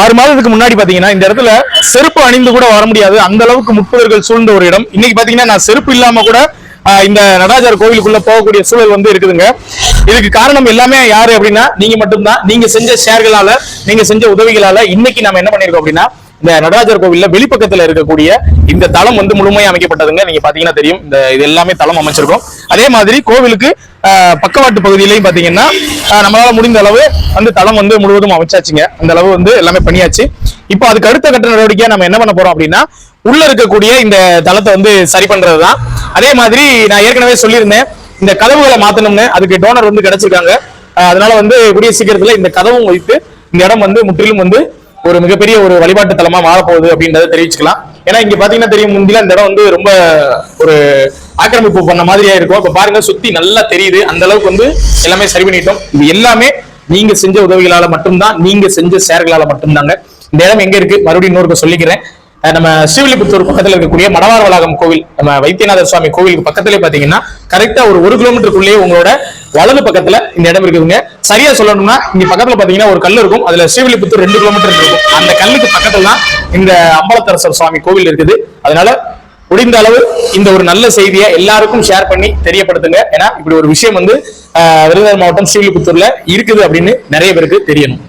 ஆறு மாதத்துக்கு முன்னாடி பாத்தீங்கன்னா இந்த இடத்துல செருப்பு அணிந்து கூட வர முடியாது. அந்த அளவுக்கு முட்புதர்கள் சூழ்ந்த ஒரு இடம். இன்னைக்கு பாத்தீங்கன்னா நான் செருப்பு இல்லாம கூட இந்த நடராஜர் கோவிலுக்குள்ள போகக்கூடிய சூழல் வந்து இருக்குதுங்க. இதுக்கு காரணம் எல்லாமே யாரு அப்படின்னா நீங்க மட்டும்தான். நீங்க செஞ்ச ஷேர்களால நீங்க செஞ்ச உதவிகளால இன்னைக்கு நம்ம என்ன பண்ணிருக்கோம் அப்படின்னா இந்த நடராஜர் கோவில்ல வெளிப்பக்கத்துல இருக்கக்கூடிய இந்த தளம் வந்து முழுமையா அமைக்கப்பட்டதுங்க. நீங்க பாத்தீங்கன்னா தெரியும். இந்த இது எல்லாமே தளம் அமைச்சிருக்கோம். அதே மாதிரி கோவிலுக்கு பக்கவாட்டு பகுதியிலையும் பாத்தீங்கன்னா நம்மளால முடிந்த அளவு வந்து தளம் வந்து முழுவதும் அமைச்சாச்சுங்க. அந்த அளவு வந்து எல்லாமே பண்ணியாச்சு. இப்போ அதுக்கு அடுத்த கட்ட நடவடிக்கையா நம்ம என்ன பண்ண போறோம் அப்படின்னா உள்ள இருக்கக்கூடிய இந்த தளத்தை வந்து சரி பண்றதுதான். அதே மாதிரி நான் ஏற்கனவே சொல்லியிருந்தேன். இந்த கதவுகளை மாத்தணும்னு அதுக்கு டோனர் வந்து கிடைச்சிருக்காங்க. அதனால வந்து கூடிய சீக்கிரத்துல இந்த கதவும் வைத்து இந்த இடம் வந்து முற்றிலும் வந்து ஒரு மிகப்பெரிய ஒரு வழிபாட்டு தலமா மாறப்போகுது அப்படின்றத தெரிவிச்சுக்கலாம். ஏன்னா இங்க பாத்தீங்கன்னா தெரியும் முந்தில இந்த இடம் வந்து ரொம்ப ஒரு ஆக்கிரமிப்பு பண்ண மாதிரியா இருக்கும். இப்ப பாருங்க சுத்தி நல்லா தெரியுது. அந்த அளவுக்கு வந்து எல்லாமே சரி பண்ணிட்டோம். இது எல்லாமே நீங்க செஞ்ச உதவிகளால மட்டும்தான் நீங்க செஞ்ச சேர்களால மட்டும்தாங்க. இந்த இடம் எங்க இருக்கு? மறுபடியும் இன்னொரு சொல்லிக்கிறேன். நம்ம ஸ்ரீவில்லிபுத்தூர் பக்கத்துல இருக்கக்கூடிய மடவார் வளாகம் கோவில் நம்ம வைத்தியநாதர் சுவாமி கோவிலுக்கு பக்கத்திலே பாத்தீங்கன்னா கரெக்டா ஒரு ஒரு கிலோமீட்டருக்குள்ளேயே உங்களோட வலது பக்கத்துல இந்த இடம் இருக்குதுங்க. சரியா சொல்லணும்னா இங்க பக்கத்துல பாத்தீங்கன்னா ஒரு கல் இருக்கும். அதுல ஸ்ரீவில்லிபுத்தூர் ரெண்டு கிலோமீட்டர் இருக்கும். அந்த கல்லுக்கு பக்கத்துல தான் இந்த அம்பலத்தரசர் சுவாமி கோவில் இருக்குது. அதனால முடிந்த அளவு இந்த ஒரு நல்ல செய்தியை எல்லாருக்கும் ஷேர் பண்ணி தெரியப்படுத்துங்க. ஏன்னா இப்படி ஒரு விஷயம் வந்து அஹ், விருதுநகர் மாவட்டம் ஸ்ரீவில்லிபுத்தூர்ல இருக்குது அப்படின்னு நிறைய பேருக்கு தெரியணும்.